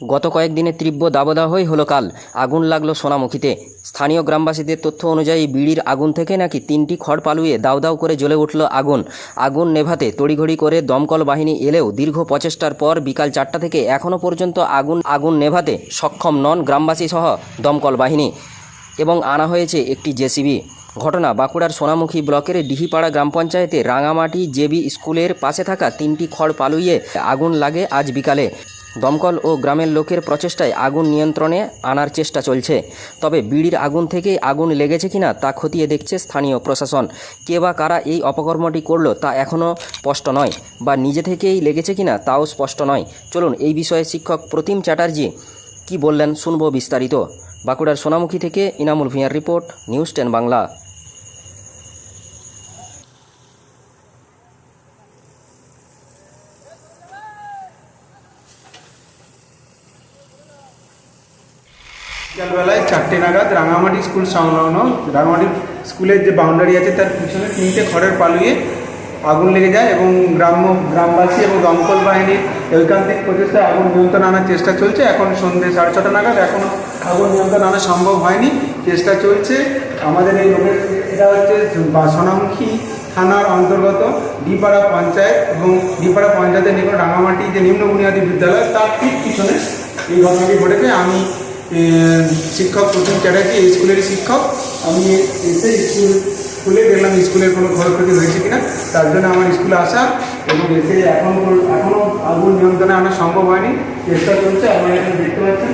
গত কয়েকদিনে তীব্র দাবদাহই হলো কাল। আগুন লাগল সোনামুখীতে। স্থানীয় গ্রামবাসীদের তথ্য অনুযায়ী বিড়ির আগুন থেকে নাকি তিনটি খড় পালুয়ে দাউ দাউ করে জ্বলে উঠল আগুন। আগুন নেভাতে তড়িঘড়ি করে দমকল বাহিনী এলেও দীর্ঘ প্রচেষ্টার পর বিকাল চারটা থেকে এখনও পর্যন্ত আগুন আগুন নেভাতে সক্ষম নন গ্রামবাসী সহ দমকল বাহিনী এবং আনা হয়েছে একটি জেসিবি। ঘটনা বাঁকুড়ার সোনামুখী ব্লকের ডিহিপাড়া গ্রাম পঞ্চায়েতে রাঙামাটি জেবি স্কুলের পাশে থাকা তিনটি খড় পালুইয়ে আগুন লাগে আজ বিকালে। দমকল ও গ্রামের লোকের প্রচেষ্টায় আগুন নিয়ন্ত্রণে আনার চেষ্টা চলছে। তবে বিড়ির আগুন থেকে আগুন লেগেছে কিনা তা খতিয়ে দেখছে স্থানীয় প্রশাসন। কে বা কারা এই অপকর্মটি করল তা এখনও স্পষ্ট নয় বা নিজে থেকেই লেগেছে কিনা তাও স্পষ্ট নয়। চলুন এই বিষয়ে শিক্ষক প্রতিম চ্যাটার্জি কি বললেন শুনব বিস্তারিত। বাঁকুড়ার সোনামুখী থেকে ইনামুল ভূঁইয়ার রিপোর্ট, নিউজ টেন বাংলা। বিকালবেলায় চারটে নাগাদ রাঙামাটি স্কুল সংলগ্ন রাঙামাটি স্কুলের যে বাউন্ডারি আছে, তার পিছনে তিনটে খড়ের পালুয়ে আগুন লেগে যায় এবং গ্রাম্য গ্রামবাসী এবং দমকল বাহিনীর ঐকান্তিক প্রচেষ্টায় আগুন নিয়ন্ত্রণ আনার চেষ্টা চলছে। এখন সন্ধ্যে সাড়ে ছটা নাগাদ এখনও আগুন নিয়ন্ত্রণ আনা সম্ভব হয়নি। চেষ্টা চলছে। আমাদের এই লোকের এটা হচ্ছে সোনামুখী থানার অন্তর্গত ডিপাড়া পঞ্চায়েত এবং ডিপাড়া পঞ্চায়েতের নিকট রাঙামাটি যে নিম্ন বুনিয়াদী বিদ্যালয়, তার ঠিক পিছনে এই ঘটনাটি ঘটেছে। আমি শিক্ষক প্রথম চ্যাটার্জি এই স্কুলেরই শিক্ষক। আমি এসে স্কুল, স্কুলে দেখলাম স্কুলের কোনো ক্ষয়ক্ষতি হয়েছে কিনা। তার জন্য আমার স্কুলে আসা এবং এসে এখন এখনও আগুন নিয়ন্ত্রণে আনা সম্ভব হয়নি। চেষ্টা চলছে আপনারা এখানে দেখতে পাচ্ছেন।